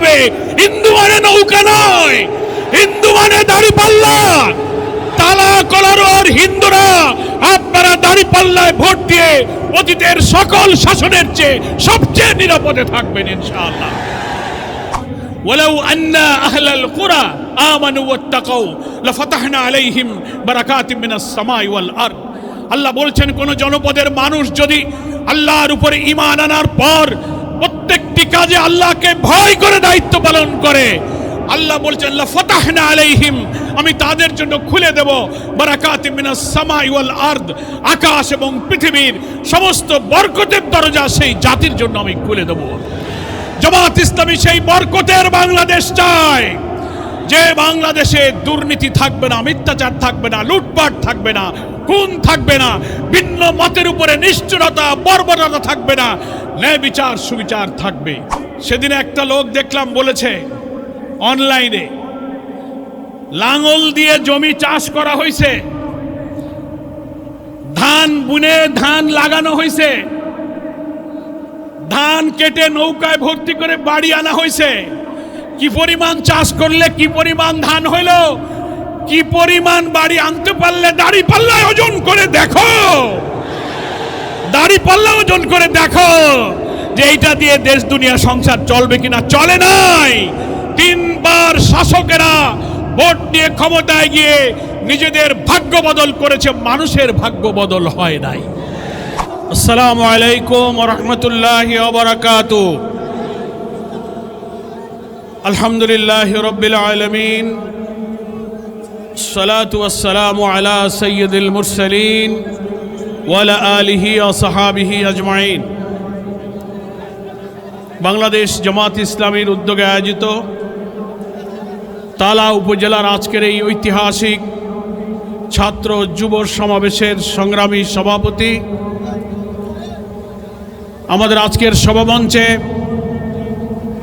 হবে হিন্দু মানে নৌকা নয় হিন্দু মানে দাড়ি পাল্লা তালা কলারোর হিন্দুরা আপনারা দাড়ি পাল্লায় ভোট দিয়ে অতীতের সকল শাসনের চেয়ে সবচেয়ে নিরাপদে থাকবেন ইনশাআল্লাহ ولو أن أهل القرى آمنوا واتقوا لفتحنا عليهم بركات من السماء والأرض আল্লাহ বলছেন কোন জনপদের মানুষ যদি আল্লাহর উপরে ঈমান আনার পর প্রত্যেকটি কাজে আল্লাহকে ভয় করে দায়িত্ব পালন করে। আল্লাহ বলছেন, লাফাতাহনা আলাইহিম, আমি তাদের জন্য খুলে দেব। বারাকাতি মিনাস সামাই ওয়াল আরদ, আকাশ এবং পৃথিবীর সমস্ত বরকতের দরজা সেই জাতির জন্য আমি খুলে দেব। জামাত ইসলামী সেই বরকতের বাংলাদেশ চায়। যে বাংলাদেশে দুর্নীতি থাকবে না, মিথ্যাচার থাকবে না, লুটপাট থাকবে না, খুন থাকবে না, ভিন্ন মতের উপরে নিষ্ঠুরতা, বর্বরতা থাকবে না ন্যায় বিচার, সুবিচার থাকবে। সেদিন একটা লোক দেখলাম বলেছে, অনলাইনে লাঙল দিয়ে জমি চাষ করা হয়েছে। ধান বুনে ধান লাগানো হয়েছে। ধান কেটে নৌকায় ভর্তি করে বাড়ি আনা হয়েছে। কি পরিমাণ চাষ করলে, কি পরিমাণ ধান হইল, কি পরিমাণ বাড়ি আনতে পারলে, দাড়ি পাল্লায় ওজন করে দেখো। দাড়ি পাল্লা ওজন করে দেখো যে এইটা দিয়ে দেশ দুনিয়া সংসার চলবে কিনা, চলে নাই। তিনবার শাসকেরা ভোট দিয়ে ক্ষমতায় গিয়ে নিজেদের ভাগ্য বদল করেছে, মানুষের ভাগ্য বদল হয় নাই। আসসালামু আলাইকুম রহমতুল্লাহ ওবরাকাত আলহামদুলিল্লাহ রবিল আলমিন। সালাত ওয়াসালাম আলা সৈয়দুল মুরসলিন। ওয়ালা আলিহি অসাহাবিহি আজমাইন। বাংলাদেশ জামাত ইসলামীর উদ্যোগে আয়োজিত তালা উপজেলার আজকের এই ঐতিহাসিক ছাত্র যুব সমাবেশের সংগ্রামী সভাপতি, আমাদের আজকের সভামঞ্চে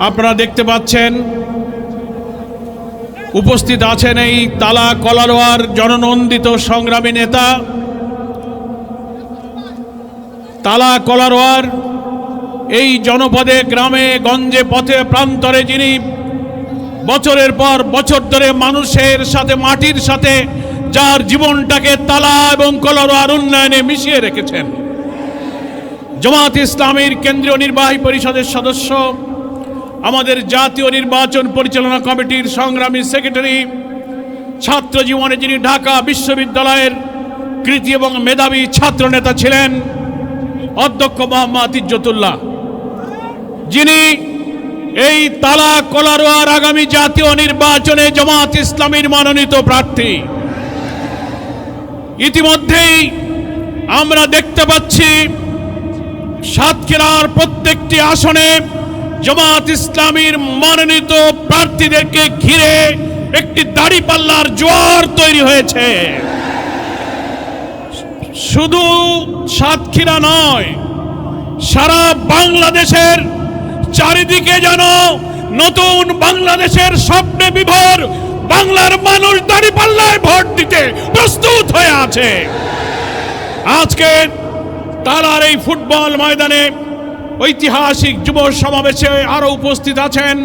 আপনারা দেখতে পাচ্ছেন, উপস্থিত আছেন এই তালা কলারোয়ার জননন্দিত সংগ্রামী নেতা তালা কলারোয়ার এই জনপদে, গ্রামে, গঞ্জে, পথে, প্রান্তরে যিনি বছরের পর বছর ধরে মানুষের সাথে, মাটির সাথে যার জীবনটাকে তালা এবং কলারোয়ার উন্নয়নে মিশিয়ে রেখেছেন। জামাত ইসলামীর কেন্দ্রীয় নির্বাহী পরিষদের সদস্য, আমাদের জাতীয় নির্বাচন পরিচালনা কমিটির সংগ্রামী সেক্রেটারি, ছাত্র জীবনে যিনি ঢাকা বিশ্ববিদ্যালয়ের কৃতি এবং মেধাবী ছাত্র নেতা ছিলেন অধ্যক্ষ মোহাম্মদ ইজ্জতুল্লাহ। যিনি এই তালা কলারোয়ার আগামী জাতীয় নির্বাচনে জামাত ইসলামীর মনোনীত প্রার্থী। ইতিমধ্যেই আমরা দেখতে পাচ্ছি সাতক্ষীরার প্রত্যেকটি আসনে জামাত ইসলামীর মনোনীত প্রার্থীদেরকে ঘিরে একটি দাড়িপাল্লার জোয়ার তৈরি হয়েছে। শুধু সাতক্ষীরা নয়, সারা বাংলাদেশের চারিদিকে যেন নতুন বাংলাদেশের স্বপ্নে বিভোর বাংলার মানুষ দাড়িপাল্লায় ভোট দিতে প্রস্তুত হয়ে আছে। আজকে তারার এই ফুটবল ময়দানে ঐতিহাসিক যুব সমাবেশে আরও উপস্থিত আছেন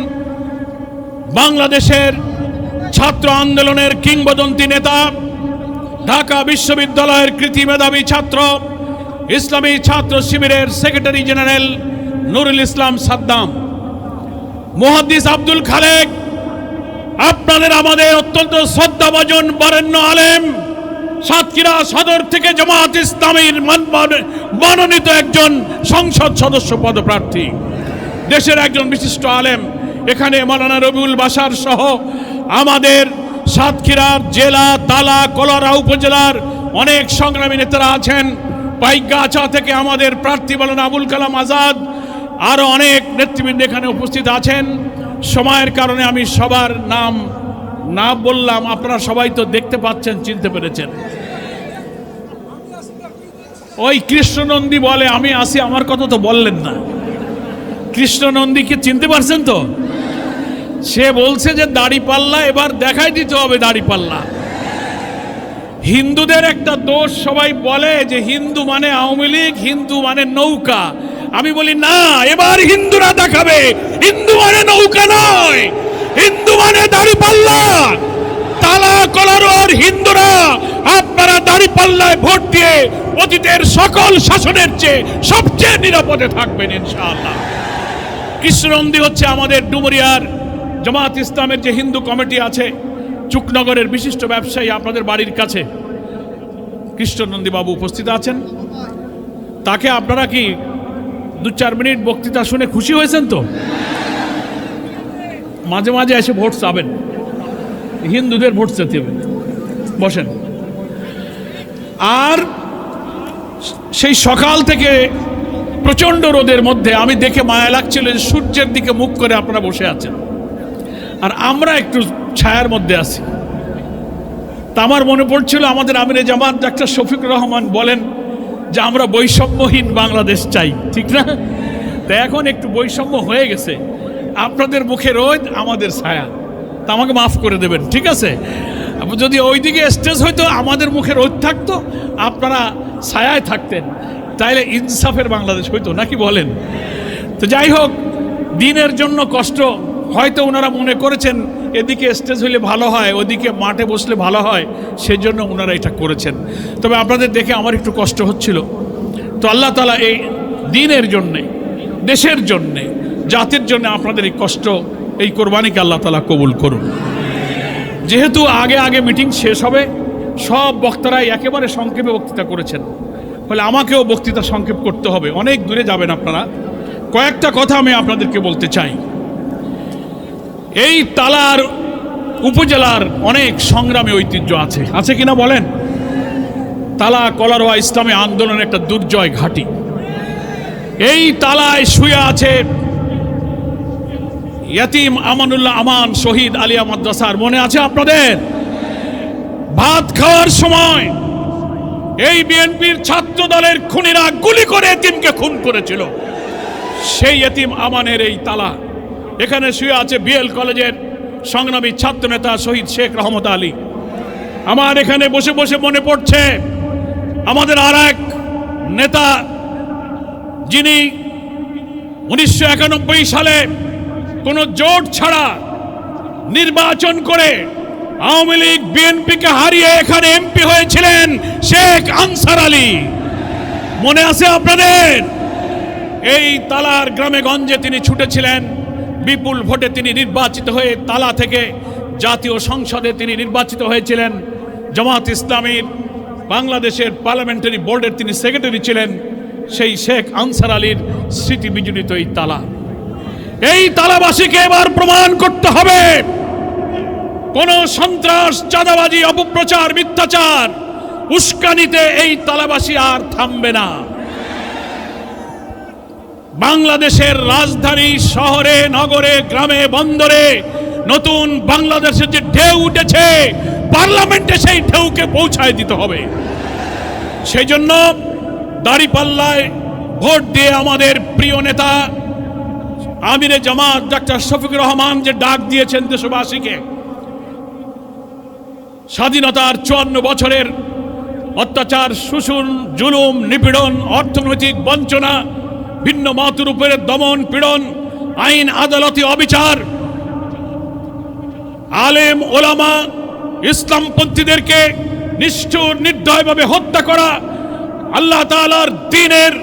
বাংলাদেশের ছাত্র আন্দোলনের কিংবদন্তি নেতা ঢাকা বিশ্ববিদ্যালয়ের কৃতি মেধাবী ছাত্র, ইসলামী ছাত্র শিবিরের সেক্রেটারি জেনারেল নুরুল ইসলাম সাদ্দাম। মুহাদ্দিস আব্দুল খালেক, আপনাদের আমাদের অত্যন্ত শ্রদ্ধাভাজন বরেণ্য আলেম, সাতক্ষীরা সদর থেকে জামাত ইসলামীর মান- মান- মনোনীত একজন সংসদ সদস্য পদপ্রার্থী। দেশের একজন বিশিষ্ট আলেম, এখানে মালানা রবিউল বাসার সহ আমাদের সাতক্ষীরার জেলা, তালা, কলরা উপজেলার অনেক সংগ্রামী নেতারা আছেন। পাইগাছা থেকে আমাদের প্রার্থী বলেন আবুল কালাম আজাদ। আরও অনেক নেতৃবৃন্দ এখানে উপস্থিত আছেন। সময়ের কারণে আমি সবার নাম না বললাম, আপনারা সবাই তো দেখতে পাচ্ছেন, চিনতে পেরেছেন। ওই কৃষ্ণনন্দী বলে, আমি আসি, আমার কথা তো বললেন না। কৃষ্ণনন্দীকে চিনতে পারছেন তো? সে বলছে যে দাড়ি পাল্লা, এবার দেখাই দিতে হবে দাড়ি পাল্লা। হিন্দুদের একটা দোষ সবাই বলে যে হিন্দু মানে আওয়ামী লীগ, হিন্দু মানে নৌকা। আমি বলি, না, এবার হিন্দুরা দেখাবে। হিন্দু মানে নৌকা নয়, হিন্দু মানে দাড়ি পাল্লা। তালা, কলার হিন্দুরা, আপনারা দাড়ি পাল্লায় ভোট দিয়ে অতীতের সকল শাসনের চেয়ে সবচেয়ে নিরাপদে থাকবেন, ইনশাআল্লাহ। কৃষ্ণনন্দী হচ্ছে আমাদের ডুমুরিয়ার জামাত ইসলামের যে হিন্দু কমিটি আছে, চুকনগরের বিশিষ্ট ব্যবসায়ী আপনাদের বাড়ির কাছে, কৃষ্ণনন্দী বাবু উপস্থিত আছেন। তাকে আপনারা কি দু চার মিনিট বক্তৃতা শুনে খুশি হয়েছেন তো? মাঝে মাঝে এসে ভোট চাবেন। হিন্দুদের ভোট চাইতে হবে। বসেন। আর সেই সকাল থেকে প্রচণ্ড রোদের মধ্যে আমি দেখে মায়া লাগছিল সূর্যের দিকে মুখ করে আপনারা বসে আছেন। আর আমরা একটু ছায়ার মধ্যে আছি। তা আমার মনে পড়ছিল আমাদের আমিরে জামাত ডাক্তার শফিকুর রহমান বলেন যে আমরা বৈষম্যহীন বাংলাদেশ চাই, ঠিক না? তা এখন একটু বৈষম্য হয়ে গেছে। আপনাদের মুখে রোদ, আমাদের ছায়া। তা আমাকে মাফ করে দেবেন, ঠিক আছে? যদি ওইদিকে স্টেজ হয়তো আমাদের মুখে রোদ থাকতো, আপনারা ছায়ায় থাকতেন। তাইলে ইনসাফের বাংলাদেশ হইতো, নাকি বলেন? তো যাই হোক, দিনের জন্য কষ্ট হয়তো ওনারা মনে করেছেন এদিকে স্টেজ হলে ভালো হয়, ওদিকে মাঠে বসলে ভালো হয়, সেজন্য ওনারা এটা করেছেন। তবে আপনাদের দেখে আমার একটু কষ্ট হচ্ছিল। তো আল্লাহ তালা এই দিনের জন্যে, দেশের জন্যে, জাতির জন্য আপনাদের এই কষ্ট, এই কোরবানিকে আল্লাহ তালা কবুল করুন। যেহেতু আগে আগে মিটিং শেষ হবে, সব বক্তারাই একেবারে সংক্ষেপে বক্তৃতা করেছেন। ফলে আমাকেও বক্তৃতা সংক্ষেপ করতে হবে। অনেক দূরে যাবেন আপনারা। কয়েকটা কথা আমি আপনাদেরকে বলতে চাই। এই তালার উপজেলার অনেক সংগ্রামী ঐতিহ্য আছে। আছে কিনা বলেন? তালা কলারোয়া ইসলামী আন্দোলনের একটা দুর্জয় ঘাঁটি। এই তালায় শুয়ে আছে ইয়াতিম আমানুল্লাহ আমান শহীদ আলিয়া মাদ্রাসার। মনে আছে আপনাদের? ভাত খাওয়ার সময় এই বিএনপির ছাত্র দলের খুনিরা গুলি করে এতিমকে খুন করেছিল। সেই এতিম আমানের এই তালা এখানে শুয়ে আছে বিএল কলেজের সংগ্রামী ছাত্র নেতা শহীদ শেখ রহমত আলী। আমার এখানে বসে বসে মনে পড়ছে, আমাদের আর এক নেতা যিনি উনিশশো একানব্বই সালে কোনো জোট ছাড়া নির্বাচন করে আওয়ামী লীগ বিএনপিকে হারিয়ে এখানে এমপি হয়েছিলেন শেখ আনসার আলী। মনে আছে আপনাদের? এই তালার গ্রামে গঞ্জে তিনি ছুটেছিলেন। বিপুল ভোটে তিনি নির্বাচিত হয়ে তালা থেকে জাতীয় সংসদে তিনি নির্বাচিত হয়েছিলেন। জামাত ইসলামীর বাংলাদেশের পার্লামেন্টারি বোর্ডের তিনি সেক্রেটারি ছিলেন, সেই শেখ আনসার আলীর স্মৃতি বিজড়িত এই তালা। এই তালাবাসীকে এবার প্রমাণ করতে হবে। কোন সন্ত্রাস, চাঁদাবাজি, অপপ্রচার, মিথ্যাচার, উস্কানিতে এই তালাবাসী আর থামবে না। বাংলাদেশের রাজধানী শহরে, নগরে, গ্রামে, বন্দরে নতুন বাংলাদেশের যে ঢেউ উঠেছে, পার্লামেন্টে সেই ঢেউকে পৌঁছায় দিতে হবে। সেই জন্য দাড়িপাল্লায় ভোট দিয়ে আমাদের প্রিয় নেতা আমিরে জামাত, ডাক্তার শফিকুর রহমান যে ডাক দিয়েছেন দেশবাসীকে, স্বাধীনতার চুয়ান্ন বছরের অত্যাচার শোষণ জুলুম, নিপীড়ন, অর্থনৈতিক বঞ্চনা ভিন্ন মাতুর উপরে দমন পীড়ন, আইন আদালতি অবিচার। আলেম, ওলামা, ইসলামপন্থীদেরকে নিষ্ঠুর, নির্দয়ভাবে হত্যা করা আল্লাহ তাআলার দিনের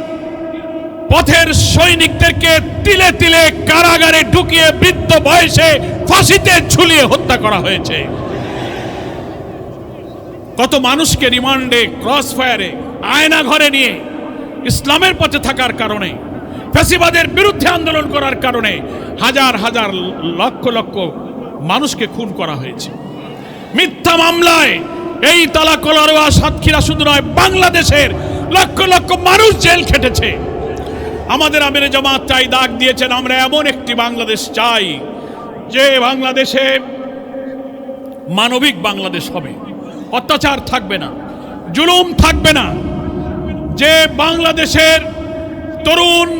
পথের সৈনিকদেরকে তিলে তিলে কারাগারে ঢুকিয়ে বৃদ্ধ বয়সে ফাঁসিতে ঝুলিয়ে হত্যা করা হয়েছে। কত মানুষকে রিমান্ডে ক্রস ফায়ারে আয়না ঘরে নিয়ে ইসলামের পথে থাকার কারণে ফ্যাসিবাদের বিরুদ্ধে আন্দোলন করার কারণে হাজার হাজার লক্ষ লক্ষ মানুষকে খুন করা হয়েছে। মিথ্যা মামলায় এই তালা কলারোয়া সাতক্ষীরা শুধু নয়, বাংলাদেশের লক্ষ লক্ষ মানুষ জেল খেটেছে। আমাদের আমিরে জামাত চাই ডাক দিয়েছেন, আমরা এমন একটি বাংলাদেশ চাই যে বাংলাদেশে মানবিক বাংলাদেশ হবে। অত্যাচার থাকবে না, জুলুম থাকবে না। যে বাংলাদেশের তরুণ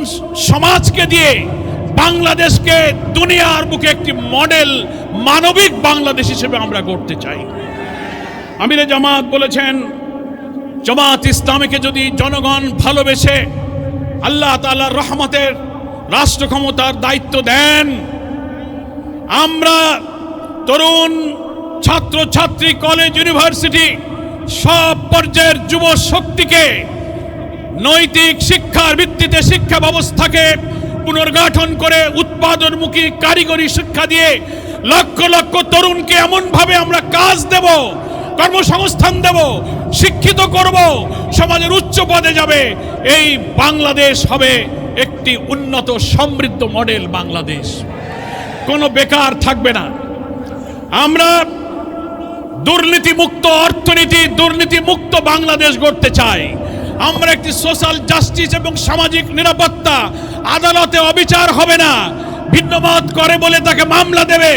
সমাজকে দিয়ে বাংলাদেশকে দুনিয়ার বুকে একটি মডেল মানবিক বাংলাদেশ হিসেবে আমরা গড়তে চাই। আমিরে জামাত বলেছেন, জামাত ইসলামীকে যদি জনগণ ভালোবেসে আল্লাহ তাআলার রহমতের রাষ্ট্র ক্ষমতার দায়িত্ব দেন, আমরা তরুণ ছাত্র ছাত্রী কলেজ ইউনিভার্সিটি সব পর্যায়ের যুব শক্তিকে নৈতিক শিক্ষার ভিত্তিতে শিক্ষা ব্যবস্থাকে পুনর্গঠন করে উৎপাদনমুখী কারিগরি শিক্ষা দিয়ে লক্ষ লক্ষ তরুণকে এমনভাবে আমরা কাজ দেব, কর্মসংস্থান দেব, শিক্ষিত করব, সমাজের উচ্চ পদে যাবে। এই বাংলাদেশ হবে একটি উন্নত সমৃদ্ধ মডেল বাংলাদেশ। কোনো বেকার থাকবে না। আমরা দুর্নীতিমুক্ত অর্থনীতি, দুর্নীতিমুক্ত বাংলাদেশ গড়তে চাই। আমরা একটি সোশ্যাল জাস্টিস এবং সামাজিক নিরাপত্তা, আদালতে অবিচার হবে না। ভিন্নমত করে বলে তাকে মামলা দেবে।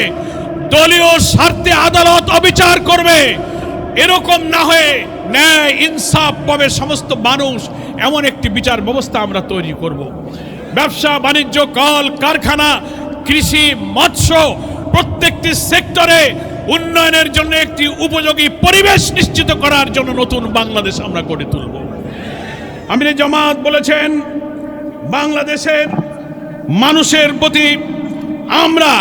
দলীয় স্বার্থে আদালত অবিচার করবে। এরকম না হয়ে ন্যায়, ইনসাফ পাবে সমস্ত মানুষ। এমন একটি বিচার ব্যবস্থা আমরা তৈরি করব। ব্যবসা, বাণিজ্য, কল, কারখানা, কৃষি, মৎস্য প্রত্যেকটি সেক্টরে উন্নয়নের জন্য একটি উপযোগী পরিবেশ নিশ্চিত করার জন্য নতুন বাংলাদেশ আমরা গড়ে তুলব। আমির জামাত বলেছেন, বাংলাদেশের মানুষের প্রতি আমরা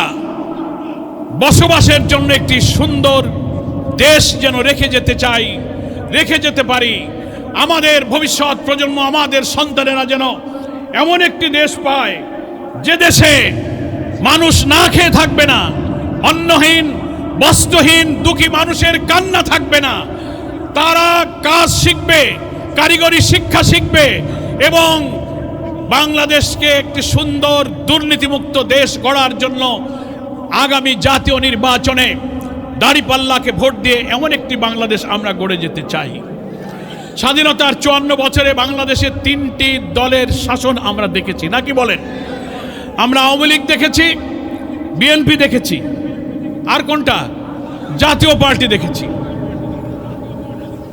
বসবাসের জন্য একটি সুন্দর দেশ যেন রেখে যেতে চাই, রেখে যেতে পারি। আমাদের ভবিষ্যৎ প্রজন্ম, আমাদের সন্তানেরা যেন এমন একটি দেশ পায়, যে দেশে মানুষ না খেয়ে থাকবে না, অন্নহীন, বস্ত্রহীন, দুঃখী মানুষের কান্না থাকবে না। তারা কাজ শিখবে কারিগরি শিক্ষা শিখবে এবং বাংলাদেশকে একটি সুন্দর দুর্নীতিমুক্ত দেশ গড়ার জন্য আগামী জাতীয় নির্বাচনে দাড়িপাল্লাকে ভোট দিয়ে এমন একটি বাংলাদেশ আমরা গড়ে যেতে চাই। স্বাধীনতার চুয়ান্ন বছরে বাংলাদেশে তিনটি দলের শাসন আমরা দেখেছি নাকি বলেন? আমরা আওয়ামী লীগ দেখেছি, বিএনপি দেখেছি, আর কোনটা? জাতীয় পার্টি দেখেছি।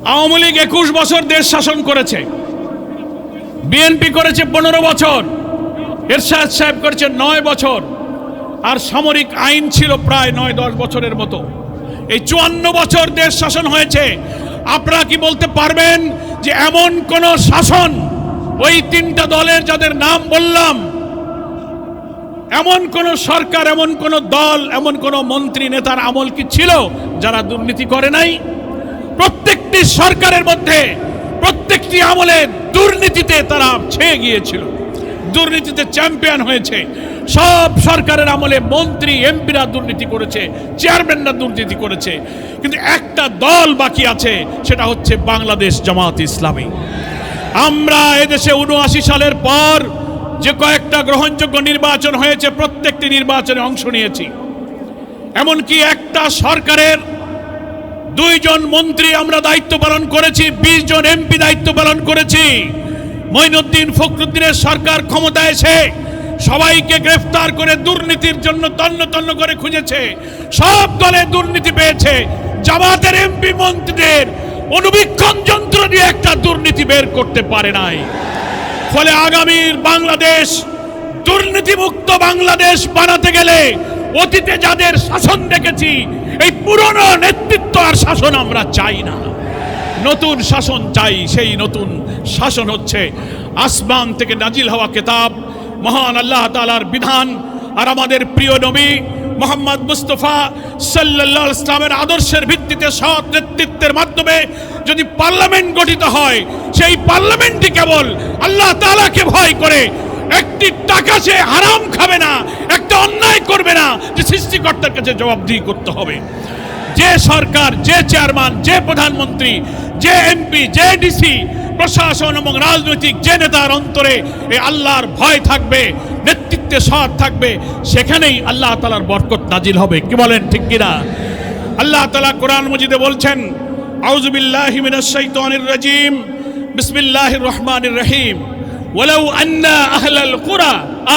আওয়ামী লীগ একুশ বছর দেশ শাসন করেছে। বিএনপি করেছে পনেরো বছর। এরশাদ সাহেব করেছে নয় বছর। আর সামরিক আইন ছিল প্রায় নয়, দশ বছরের মতো। এই চুয়ান্ন বছর দেশ শাসন হয়েছে। আপনারা কি বলতে পারবেন যে এমন কোন শাসন ওই তিনটা দলের যাদের নাম বললাম? এমন কোন সরকার, এমন কোন দল, এমন কোন মন্ত্রী, নেতার আমল কি ছিল যারা দুর্নীতি করে নাই? প্রত্যেকটি সরকারের মধ্যে, প্রত্যেকটি আমলে দুর্নীতিতে তারা ছেয়ে গিয়েছিল। দুর্নীতিতে চ্যাম্পিয়ন হয়েছে। সব সরকারের আমলে মন্ত্রী, এমপিরা দুর্নীতি করেছে, চেয়ারম্যানরা দুর্নীতি করেছে। কিন্তু একটা দল বাকি আছে, সেটা হচ্ছে বাংলাদেশ জামাত ইসলামী। আমরা এদেশে উনআশি সালের পর যে কয়েকটা গ্রহণযোগ্য নির্বাচন হয়েছে, প্রত্যেকটি নির্বাচনে অংশ নিয়েছি। এমনকি একটা সরকারের দুইজন মন্ত্রী আমরা দায়িত্ব পালন করেছি, বিশ জন এমপি দায়িত্ব পালন করেছি। মঈনুদ্দিন ফখরুদ্দিনের সরকার ক্ষমতা এসে সবাইকে গ্রেফতার করে দুর্নীতির জন্য তন্ন তন্ন করে খুঁজেছে। সব দলে দুর্নীতি পেয়েছে। জামাতের এমপি মন্ত্রীদের অনুবীক্ষণ যন্ত্র দিয়ে একটা দুর্নীতি বের করতে পারে নাই। ফলে আগামীর বাংলাদেশ, দুর্নীতিমুক্ত বাংলাদেশ বানাতে গেলে অতীতে যাদের শাসন দেখেছি, এই পুরনো নেতৃত্ব আমরা চাই না। নতুন শাসন চাই, সেই নতুন শাসন হচ্ছে আসমান থেকে নাজিল হওয়া কেতাব, মহান আল্লাহ তালার বিধান। আর আমাদের প্রিয় নবী মোহাম্মদ মুস্তফা সাল্লাহ ইসলামের আদর্শের ভিত্তিতে সৎ নেতৃত্বের মাধ্যমে যদি পার্লামেন্ট গঠিত হয়, সেই পার্লামেন্টটি কেবল আল্লাহ তালাকে ভয় করে। একটি টাকা সে হারাম খাবে না, একটা অন্যায় করবে না, যে সৃষ্টিকর্তার কাছে জবাবদিহি করতে হবে। যে সরকার যে চেয়ারম্যান যে প্রধানমন্ত্রী যে এমপি যে ডিসি প্রশাসন এবং রাজনৈতিক যে নেতার অন্তরে এই আল্লাহর ভয় থাকবে নেতৃত্বে সৎ থাকবে সেখানেই আল্লাহ তালার বরকত নাজিল হবে কি বলেন ঠিক কিনা আল্লাহ তালা কোরআন মজিদে বলছেন আউজুবিল্লাহ মিনাশ শাইতানির রাজিম বিসমিল্লাহির রহমানির রহিম ولو أن أهل القرى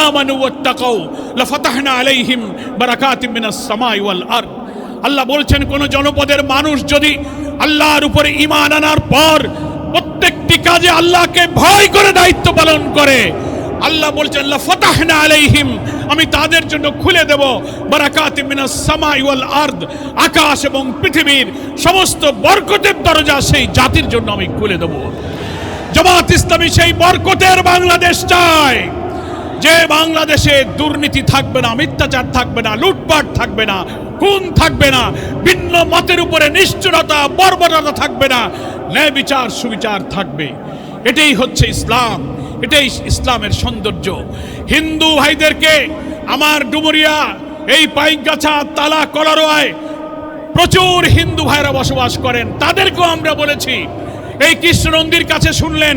آمنوا واتقوا لفتحنا عليهم بركات من السماء والأرض আল্লাহ বলছেন, কোন জনপদের মানুষ যদি আল্লাহর উপরে ঈমান আনার পর প্রত্যেকটি কাজে আল্লাহকে ভয় করে দায়িত্ব পালন করে, আল্লাহ বলছেন আল্লাহ ফতাহনা আলাইহিম আমি তাদের জন্য খুলে দেব বারাকাতি মিনাস সামাই ওয়াল আরদ আকাশ এবং পৃথিবীর সমস্ত বরকতের দরজা সেই জাতির জন্য আমি খুলে দেব। জামাত ইসলামী সেই বরকতের বাংলাদেশ চায়। যে বাংলাদেশে দুর্নীতি থাকবে না, মিথ্যাচার থাকবে না, লুটপাট থাকবে না, খুন থাকবে না, ভিন্ন মতের উপরে নিষ্ঠুরতা, বর্বরতা থাকবে না ন্যায় বিচার সুবিচার থাকবে। এটাই হচ্ছে ইসলাম, এটাই ইসলামের সৌন্দর্য। হিন্দু ভাইদেরকে আমার ডুমুরিয়া, এই পাইকগাছা, তালা, কলারোয়ায় প্রচুর হিন্দু ভাইরা বসবাস করেন। তাদেরকেও আমরা বলেছি, এই কৃষ্ণ নন্দীর কাছে শুনলেন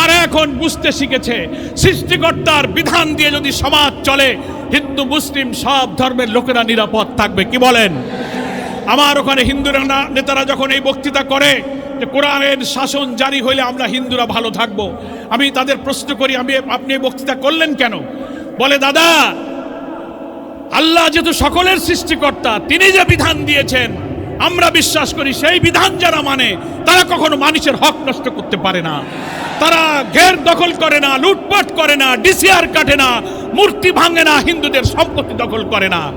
তারা এখন বুঝতে শিখেছে, সৃষ্টিকর্তার বিধান দিয়ে যদি সমাজ চলে, হিন্দু, মুসলিম সব ধর্মের লোকেরা নিরাপদ থাকবে। কি বলেন? আমার ওখানে হিন্দু নেতা- নেতারা যখন এই বক্তৃতা করে যে কোরআনের শাসন জারি হইলে আমরা হিন্দুরা ভালো থাকব, আমি তাদের প্রশ্ন করি, আমি, আপনি বক্তৃতা করলেন কেন? বলে, দাদা, আল্লাহ যেহেতু সকলের সৃষ্টিকর্তা, তিনি যে বিধান দিয়েছেন আমরা বিশ্বাস করি সেই বিধান যারা মানে তারা কখনো মানুষের হক নষ্ট করতে পারে না। তারা ঘের দখল করে না, লুটপাট করে না, ডিসিআর কাটে না, মূর্তি ভাঙে না, হিন্দুদের সম্পত্তি দখল করে না।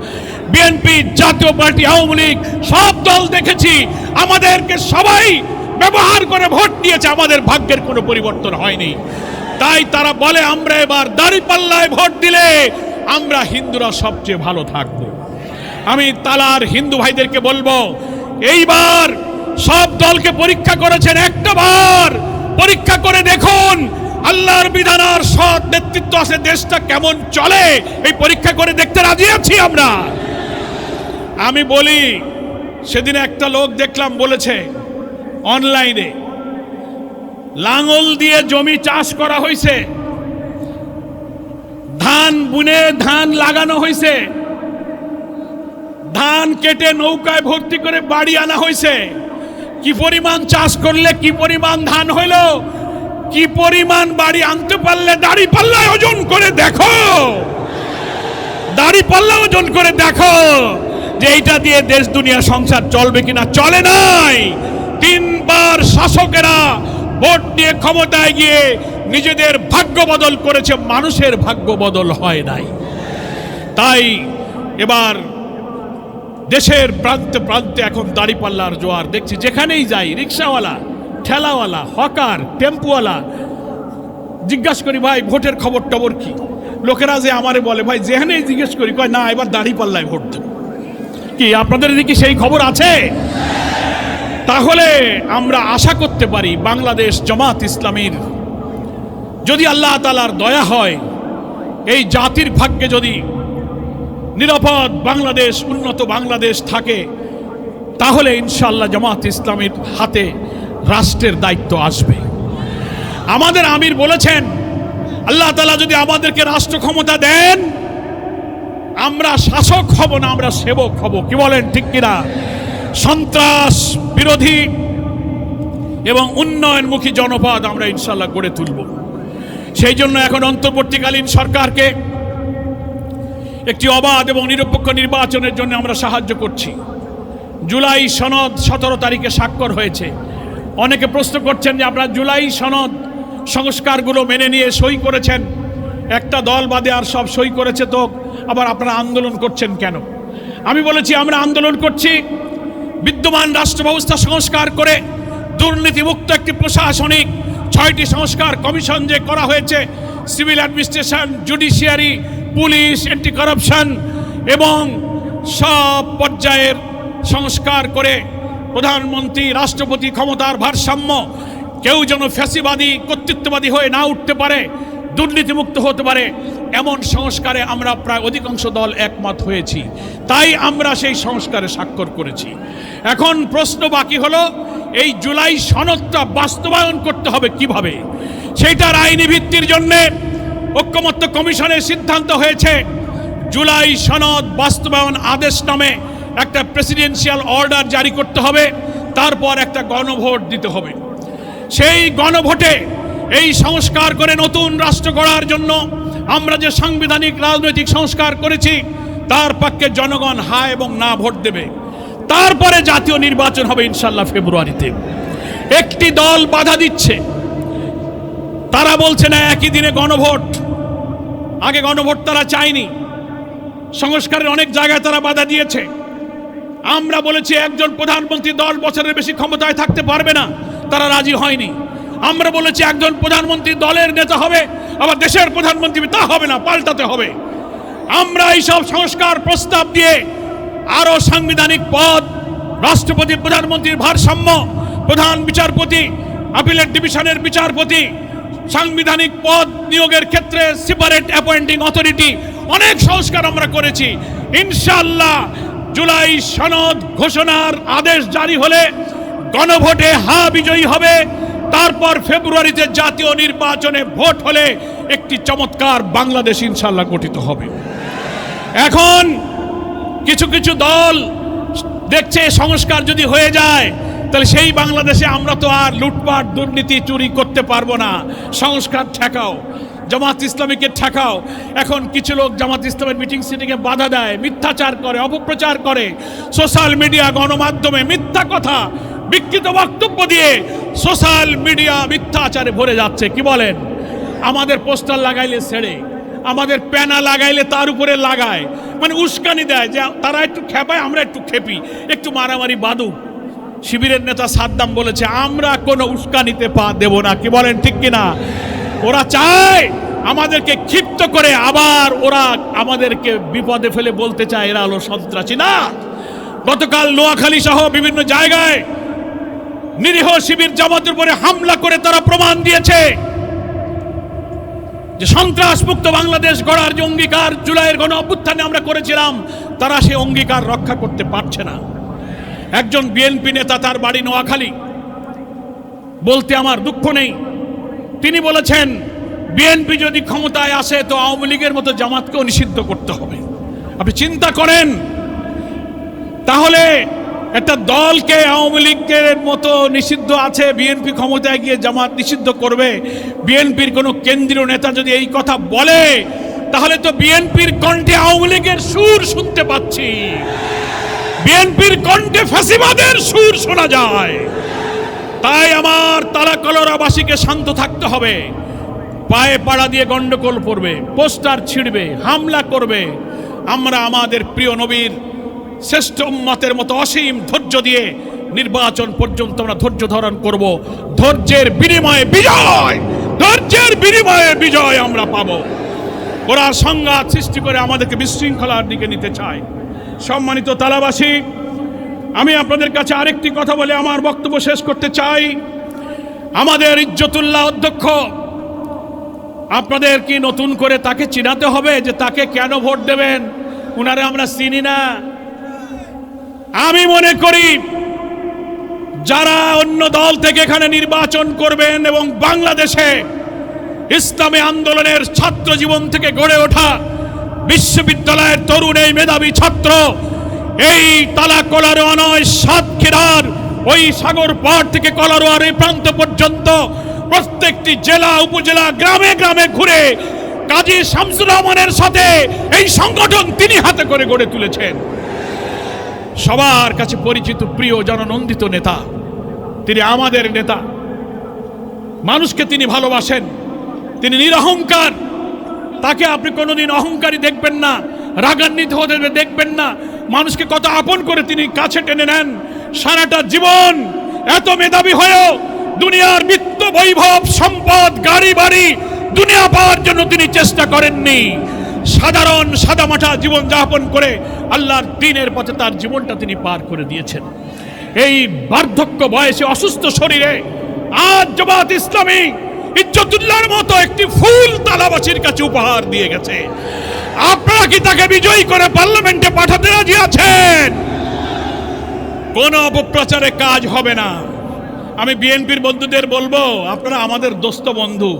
বিএনপি জাতীয় পার্টি, আওয়ামী লীগ, সব দল দেখেছি, আমাদেরকে সবাই ব্যবহার করে ভোট দিয়েছে, আমাদের ভাগ্যের কোনো পরিবর্তন হয়নি। তাই তারা বলে, আমরা এবার দাঁড়িপাল্লায় ভোট দিলে আমরা হিন্দুরা সবচেয়ে ভালো থাকব। আমি তালার হিন্দু ভাইদেরকে বলব, এইবার সব দলকে পরীক্ষা করেছেন একটা বার। পরীক্ষা করে দেখুন, আল্লাহর বিধান আর সৎ নেতৃত্ব আছে, দেশটা কেমন চলে, এই পরীক্ষা করে দেখতে রাজি আছি আমরা। আমি বলি, সেদিন একটা লোক দেখলাম বলেছে, অনলাইনে, লাঙল দিয়ে জমি চাষ করা হয়েছে, ধান বুনে ধান লাগানো হয়েছে। ধান কেটে নৌকায় ভর্তি করে বাড়ি আনা হয়েছে। কি পরিমাণ চাষ করলে, কি পরিমাণ ধান হইল, কি পরিমাণ বাড়ি আনতে পারলে দাড়ি পাল্লায় ওজন করে দেখো। দাড়ি পাল্লা ওজন করে দেখো যে এইটা দিয়ে দেশ দুনিয়া সংসার চলবে কিনা, চলে নাই। তিনবার শাসকেরা ভোট দিয়ে ক্ষমতায় গিয়ে নিজেদের ভাগ্য বদল করেছে, মানুষের ভাগ্য বদল হয় নাই। তাই এবার দেশের প্রান্তে প্রান্তে এখন দাড়িপাল্লার জোয়ার। দেখছি যেখানেই যাই, রিক্সাওয়ালা, ঠেলাওয়ালা, হকার, টেম্পুওয়ালা, জিজ্ঞাসা করি, ভাই, ভোটের খবর টবর কি? লোকেরা যে আমারে বলে, ভাই, যেখানেই জিজ্ঞেস করি, কয়, না, এবার দাড়িপাল্লায় ভোট দেব। কি, আপনাদের এদিকে সেই খবর আছে? তাহলে আমরা আশা করতে পারি বাংলাদেশ জামাত ইসলামীর, যদি আল্লাহ তালার দয়া হয়, এই জাতির ভাগ্যে যদি নিরাপদ বাংলাদেশ, উন্নত বাংলাদেশ থাকে, তাহলে ইনশাল্লাহ জামাত ইসলামের হাতে রাষ্ট্রের দায়িত্ব আসবে। আমাদের আমির বলেছেন, আল্লাহ তালা যদি আমাদেরকে রাষ্ট্র ক্ষমতা দেন, আমরা শাসক হব না, আমরা সেবক হব। কি বলেন, ঠিক কিনা? সন্ত্রাস বিরোধী এবং উন্নয়নমুখী জনপদ আমরা ইনশাল্লাহ গড়ে তুলব। সেই জন্য এখন অন্তর্বর্তীকালীন সরকারকে একটি অবাধ এবং নিরপেক্ষ নির্বাচনের জন্য আমরা সাহায্য করছি। জুলাই সনদ সতেরো তারিখে স্বাক্ষর হয়েছে। অনেকে প্রশ্ন করছেন যে আপনারা জুলাই সনদ সংস্কারগুলো মেনে নিয়ে সই করেছেন। একটা দল বাদে আর সব সই করেছে তো আবার আপনারা আন্দোলন করছেন কেন? আমি বলেছি, আমরা আন্দোলন করছি বিদ্যমান রাষ্ট্র ব্যবস্থা সংস্কার করে দুর্নীতিমুক্ত একটি প্রশাসনিক ছয়টি সংস্কার কমিশন যে করা হয়েছে, civil administration, judiciary police anti corruption এবং সব পর্যায়ের সংস্কার করে প্রধানমন্ত্রী, রাষ্ট্রপতি ক্ষমতার ভারসাম্য কেউ যেন ফ্যাসিবাদী, কর্তৃত্ববাদী হয়ে না উঠতে পারে, দুর্নীতিমুক্ত হতে পারে, এমন সংস্কারে আমরা প্রায় অধিকাংশ দল একমত হয়েছি। তাই আমরা সেই সংস্কারে স্বাক্ষর করেছি। এখন প্রশ্ন বাকি হলো, এই জুলাই সনদটা বাস্তবায়ন করতে হবে কীভাবে? সেইটার আইনি ভিত্তির জন্যে ঐক্যমত্য কমিশনের সিদ্ধান্ত হয়েছে। জুলাই সনদ বাস্তবায়ন আদেশ নামে একটা প্রেসিডেন্সিয়াল অর্ডার জারি করতে হবে, তারপর একটা গণভোট দিতে হবে। সেই গণভোটে এই সংস্কার করে নতুন রাষ্ট্র গড়ার জন্য আমরা যে সাংবিধানিক রাজনৈতিক সংস্কার করেছি, তার পক্ষে জনগণ হা এবং না ভোট দেবে। তারপরে জাতীয় নির্বাচন হবে ইনশাল্লাহ ফেব্রুয়ারিতে। একটি দল বাধা দিচ্ছে তারা বলছে না একই দিনে গণভোট। আগে গণভোট তারা চায়নি। সংস্কারের অনেক জায়গায় তারা বাধা দিয়েছে। আমরা বলেছি একজন প্রধানমন্ত্রী দশ বছরের বেশি ক্ষমতায় থাকতে পারবে না, তারা রাজি হয়নি। আমরা বলেছি একজন প্রধানমন্ত্রী দলের নেতা হবে, আবার দেশের প্রধানমন্ত্রী তা হবে না, পাল্টাতে হবে। আমরা এইসব সংস্কার প্রস্তাব দিয়ে আরও সাংবিধানিক পদ, রাষ্ট্রপতি, প্রধানমন্ত্রীর ভারসাম্য, প্রধান বিচারপতি আপিলের ডিভিশনের বিচারপতি সাংবিধানিক পদ নিয়োগের ক্ষেত্রে সেপারেট অ্যাপয়েন্টিং অথরিটি অনেক সংস্কার আমরা করেছি। ইনশাল্লাহ জুলাই সনদ ঘোষণার আদেশ জারি হলে গণভোটে হা বিজয়ী হবে। তারপর ফেব্রুয়ারিতে জাতীয় নির্বাচনে ভোট হলে একটি চমৎকার বাংলাদেশ ইনশাল্লাহ গঠিত হবে। এখন কিছু কিছু দল দেখছে সংস্কার যদি হয়ে যায় তাহলে সেই বাংলাদেশে আমরা তো আর লুটপাট, দুর্নীতি চুরি করতে পারব না। সংস্কার ঠেকাও, জামাত ইসলামীকে ঠেকাও। এখন কিছু লোক জামাত ইসলামের মিটিং সিটিংয়ে বাধা দেয়, মিথ্যাচার করে, অপপ্রচার করে। সোশ্যাল মিডিয়া গণমাধ্যমে মিথ্যা কথা, বিকৃত বক্তব্য দিয়ে সোশ্যাল মিডিয়া মিথ্যাচারে ভরে যাচ্ছে। কি বলেন? আমাদের পোস্টার লাগাইলে ছেড়ে, আমাদের প্যানা লাগাইলে তার উপরে লাগায়। মানে উস্কানি দেয় যে তারা একটু খেপায়, আমরা একটু খেপি, একটু মারামারি বাদুক শিবিরের নেতা সাদ্দাম বলেছে, আমরা কোনো উস্কানিতে পা দেব না। কি বলেন, ঠিক কিনা? ওরা চায় আমাদেরকে ক্ষিপ্ত করে আবার ওরা আমাদেরকে বিপদে ফেলে বলতে চায়, এরা হলো সন্ত্রাসী। না, গতকাল নোয়াখালী সহ বিভিন্ন জায়গায় নিরীহ শিবির জামাতের উপরে হামলা করে তারা প্রমাণ দিয়েছে যে সন্ত্রাস মুক্ত বাংলাদেশ গড়ার যে অঙ্গীকার জুলাইয়ের গণ অভ্যুত্থানে আমরা করেছিলাম, তারা সেই অঙ্গীকার রক্ষা করতে পারছে না। একজন বিএনপি নেতা তার বাড়ি নোয়াখালী। বলতে আমার দুঃখ নেই। তিনি বলেছেন, বিএনপি যদি ক্ষমতায় আসে তো আওয়ামী লীগের মতো জামাতকেও নিষিদ্ধ করতে হবে। আপনি চিন্তা করেন, তাহলে একটা দলকে আওয়ামী লীগের মতো নিষিদ্ধ আছে, বিএনপি ক্ষমতায় গিয়ে জামাত নিষিদ্ধ করবে, বিএনপির কোনো কেন্দ্রীয় নেতা যদি এই কথা বলে, তাহলে তো বিএনপির কণ্ঠে আওয়ামী লীগের সুর শুনতে পাচ্ছি। বিএনপির কণ্ঠে ফাঁসিবাদের সুর শোনা যায়। তাই আমার তালা কলরাবাসীকে শান্ত থাকতে হবে। পায়ে পাড়া দিয়ে গন্ডগোল পড়বে পোস্টার ছিঁড়বে, হামলা করবে। আমরা আমাদের প্রিয় নবীর শ্রেষ্ঠ উম্মতের মতো অসীম ধৈর্য দিয়ে নির্বাচন পর্যন্ত আমরা ধৈর্য ধারণ করব। ধৈর্যের বিনিময়ে বিজয়! ধৈর্যের বিনিময়ে বিজয় আমরা পাবো। ওরা সংঘাত সৃষ্টি করে আমাদেরকে বিশৃঙ্খলার দিকে নিতে চায়। সম্মানিত তালাবাসী, আমি আপনাদের কাছে আরেকটি কথা বলে আমার বক্তব্য শেষ করতে চাই। আমাদের ইজ্জতুল্লাহ অধ্যক্ষ, আপনাদের কি নতুন করে তাকে চিনাতে হবে যে তাকে কেন ভোট দেবেন? উনারে আমরা চিনি না। আমি মনে করি, যারা অন্য দল থেকে এখানে নির্বাচন করবেন এবং বাংলাদেশে ইসলামী আন্দোলনের ছাত্র জীবন থেকে গড়ে ওঠা বিশ্ববিদ্যালয়ের তরুণ এই মেধাবী ছাত্র, এই তালা কলারোয়া নয় সাতক্ষীরার ওই সাগর পাড় থেকে কলারোয়ার এই প্রান্ত পর্যন্ত প্রত্যেকটি জেলা, উপজেলা, গ্রামে গ্রামে ঘুরে কাজী শামসুর রহমানের সাথে এই সংগঠন তিনি হাতে করে গড়ে তুলেছেন। সবার কাছে পরিচিত, প্রিয়, জননন্দিত নেতা, তিনি আমাদের নেতা। মানুষকে তিনি ভালোবাসেন, তিনি নিরহংকার। তাকে আপনি কোনোদিন অহংকারী দেখবেন না, রাগান্বিত হতে দেখবেন না। মানুষকে কত আপন করে তিনি কাছে টেনে নেন। সারাটা জীবন এত মেধাবী হয়েও দুনিয়ার মৃত্যু বৈভব সম্পদ, গাড়ি, বাড়ি দুনিয়া পাওয়ার জন্য তিনি চেষ্টা করেননি। সাধারণ সাদামাটা জীবন যাপন করে আল্লাহর দিনের পথে তার জীবনটা তিনি পার করে দিয়েছেন। এই বার্ধক্য বয়সে অসুস্থ শরীরে আজ জমাত ইসলামী ইজ্জতুল্লাহর মতো একটি ফুল তালাবাসীর কাছে উপহার দিয়ে গেছে। আপনারা কি তাকে বিজয়ী করে পার্লামেন্টে পাঠাতে রাজি আছেন? কোন অপপ্রচারে কাজ হবে না। আমি বিএনপির বন্ধুদের বলব, আপনারা আমাদের দোস্ত বন্ধু,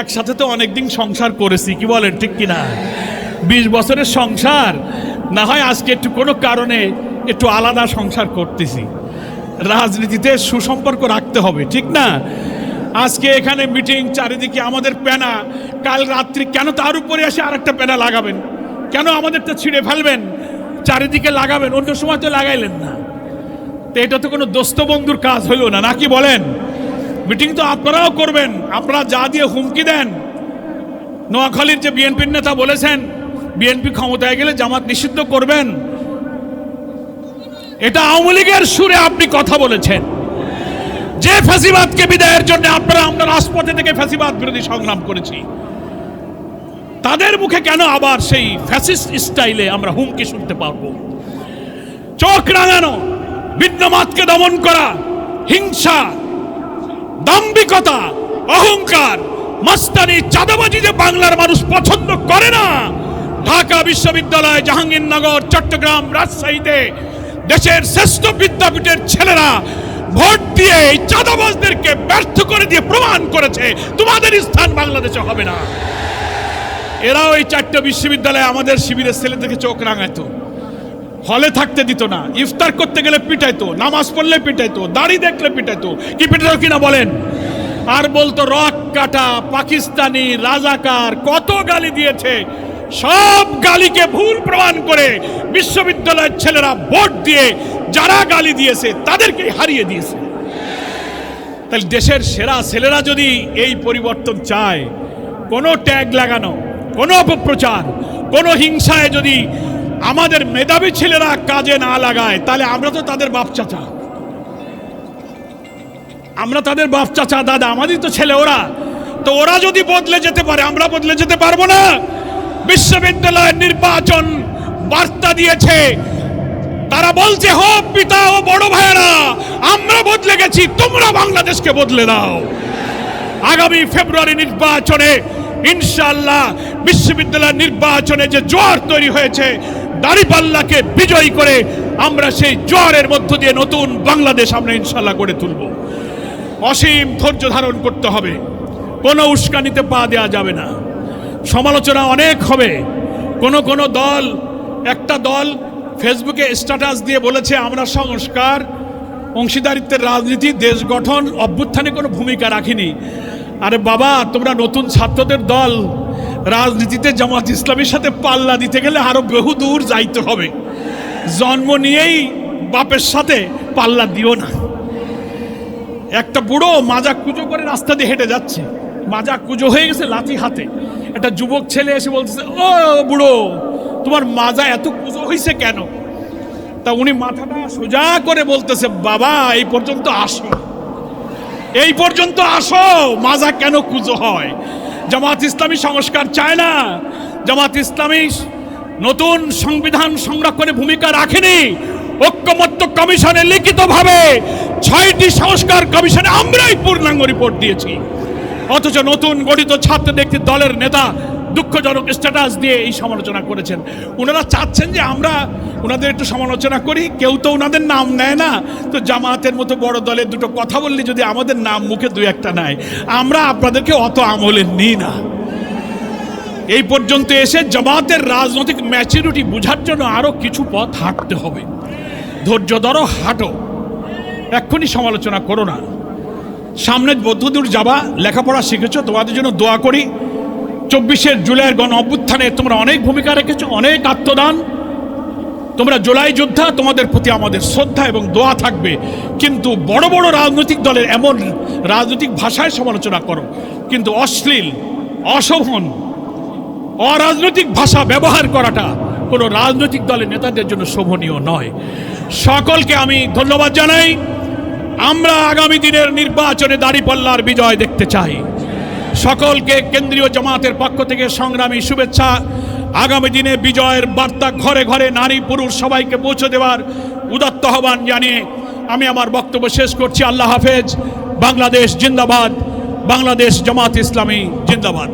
একসাথে তো অনেকদিন সংসার করেছি, কি বলেন, ঠিক কিনা? বিশ বছরের সংসার, না হয় আজকে একটু কোনো কারণে একটু আলাদা সংসার করতেছি। রাজনীতিতে সুসম্পর্ক রাখতে হবে, ঠিক না? আজকে এখানে মিটিং, চারিদিকে আমাদের প্যানা। কাল রাত্রি কেন তার উপরে এসে আরেকটা প্যানা লাগাবেন? কেন আমাদেরটা ছিঁড়ে ফেলবেন? চারিদিকে লাগাবেন, অন্য সময় তো লাগাইলেন না। তো এটা তো কোনো দোস্ত বন্ধুর কাজ হলো না, নাকি বলেন? মিটিং তো আপনারাও করবেন, আপনারা যা দিয়ে হুমকি দেন। নোয়াখালীর যে বিএনপির নেতা বলেছেন, বিএনপি ক্ষমতায় গেলে জামাত নিষিদ্ধ করবেন। এটা আওয়ামী লীগের সুরে আপনি কথা বলেছেন। যে ফ্যাসিবাদকে বিদায়ের জন্য আপনারা আমরা রাজপথে থেকে ফ্যাসিবাদ বিরোধী সংগ্রাম করেছি, তাদের মুখে কেন আবার সেই ফ্যাসিস্ট স্টাইলে আমরা হুমকি শুনতে পারব? চোখ রাঙানো বিদ্যমাতকে দমন করা, হিংসা, দাম্ভিকতা, অহংকার, মাস্তানি চাঁদাবাজি যে বাংলার মানুষ পছন্দ করে না, ঢাকা বিশ্ববিদ্যালয়, জাহাঙ্গীরনগর, চট্টগ্রাম রাজশাহীতে দেশের শ্রেষ্ঠ বিদ্যাপীঠের ছেলেরা ভোট দিয়ে এই চাঁদাবাজদেরকে ব্যর্থ করে দিয়ে প্রমাণ করেছে, তোমাদের স্থান বাংলাদেশে হবে না। এরাও এই চারটে বিশ্ববিদ্যালয়ে আমাদের শিবিরের ছেলেদেরকে চোখ রাঙাইতো। হলে থাকতে দিত না, ইফতার করতে গেলে পিটাইতো, নামাজ পড়লে পিটাইতো, দাড়ি দেখলে পিটাইতো। কি পিটাইতো কিনা বলেন? আর বলতো, রক কাটা, পাকিস্তানি রাজাকার কত গালি দিয়েছে। সব গালিকে ভুল প্রমাণ করে বিশ্ববিদ্যালয়ের ছেলেরা ভোট দিয়ে যারা গালি দিয়েছে তাদেরকে হারিয়ে দিয়েছে। তাহলে দেশের সেরা ছেলেরা যদি এই পরিবর্তন চায়, কোনো ট্যাগ লাগানো, কোনো অপপ্রচার, কোনো হিংসায় যদি আমাদের মেধাবী ছেলেরা কাজে না লাগায়, তাহলে আমরা তো তাদের বাপ চাচা। আমরা তাদের বাপ চাচা, দাদা, আমাদের তো ছেলে ওরা। তো ওরা যদি বদলে যেতে পারে, আমরা বদলে যেতে পারব না। বিশ্ববিদ্যালয়ের নির্বাচন বার্তা দিয়েছে। তারা বলছে হো পিতা ও বড় ভাইয়েরা, আমরা বদলে গেছি, তোমরা বাংলাদেশকে বদলে দাও। আগামী ফেব্রুয়ারি নির্বাচনে ইনশাল্লাহ বিশ্ববিদ্যালয় নির্বাচনে যে জোয়ার তৈরি হয়েছে, দাড়িপাল্লাকে বিজয়ী করে আমরা সেই জোয়ারের মধ্য দিয়ে নতুন বাংলাদেশ আমরা ইনশাল্লাহ গড়ে তুলব। অসীম ধৈর্য ধারণ করতে হবে। কোনো উস্কানিতে পা দেওয়া যাবে না। সমালোচনা অনেক হবে। কোন কোন দল, একটা দল ফেসবুকে স্ট্যাটাস দিয়ে বলেছে, আমরা সংস্কার, অংশীদারিত্বের রাজনীতি, দেশ গঠন, অভ্যুত্থানে কোনো ভূমিকা রাখিনি। আরে বাবা, তোমরা নতুন ছাত্রদের দল, রাজনীতিতে জামাত ইসলামের সাথে পাল্লা দিতে গেলে আরও বহু দূর যাইতে হবে। জন্ম নিয়েই বাপের সাথে পাল্লা দিও না। একটা বুড়ো মাজা কুজো করে রাস্তা দিয়ে হেঁটে যাচ্ছে। মাজা কুজো হয়ে গেছে লাঠি হাতে। একটা যুবক ছেলে এসে বলতেছে, ও বুড়ো, তোমার মাজা এত কুজো হয়েছে কেন? তা উনি মাথাটা সোজা করে বলতেছে, বাবা, এই পর্যন্ত আসো। এই পর্যন্ত আসো, মাজা কেন কুজো হয়? জামাত ইসলামী সংস্কার চায় না। জামাত ইসলামী নতুন সংবিধান সংরক্ষণে ভূমিকা রাখেনি। ঐক্যমত্য কমিশনে লিখিতভাবে ছয়টি সংস্কার কমিশনে আমরাই পূর্ণাঙ্গ রিপোর্ট দিয়েছি। অথচ নতুন গঠিত ছাত্রদের একটি দলের নেতা দুঃখজনক স্ট্যাটাস দিয়ে এই সমালোচনা করেছেন। ওনারা চাচ্ছেন যে আমরা ওনাদের একটু সমালোচনা করি, কেউ তো ওনাদের নাম নেয় না। তো জামাতের মতো বড় দলের দুটো কথা বললে যদি আমাদের নাম মুখে দুই একটা নেয়, আমরা আপনাদেরকে অত আমলে নিই না। এই পর্যন্ত এসে জামাতের রাজনৈতিক ম্যাচুরিটি বোঝার জন্য আরও কিছু পথ হাঁটতে হবে। ধৈর্য ধরো, হাঁটো। এক্ষুনি সমালোচনা করো না। সামনে বদ্ধদূর যাবা, লেখাপড়া শিখেছো, তোমাদের জন্য দোয়া করি। চব্বিশে জুলাইয়ের গণ অভ্যুত্থানে তোমরা অনেক ভূমিকা রেখেছো, অনেক আত্মদান। তোমরা জুলাই যোদ্ধা, তোমাদের প্রতি আমাদের শ্রদ্ধা এবং দোয়া থাকবে। কিন্তু বড় বড় রাজনৈতিক দলের এমন রাজনৈতিক ভাষায় সমালোচনা করো। কিন্তু অশ্লীল, অশোভন, অরাজনৈতিক ভাষা ব্যবহার করাটা কোনো রাজনৈতিক দলের নেতাদের জন্য শোভনীয় নয়। সকলকে আমি ধন্যবাদ জানাই। আমরা আগামী দিনের নির্বাচনে দাঁড়িপাল্লার বিজয় দেখতে চাই। সকলকে কেন্দ্রীয় জামাতের পক্ষ থেকে সংগ্রামী শুভেচ্ছা। আগামী দিনে বিজয়ের বার্তা ঘরে ঘরে নারী পুরুষ সবাইকে পৌঁছে দেওয়ার উদাত্ত আহ্বান জানিয়ে আমি আমার বক্তব্য শেষ করছি। আল্লাহ হাফেজ। বাংলাদেশ জিন্দাবাদ। বাংলাদেশ জামাত ইসলামী জিন্দাবাদ।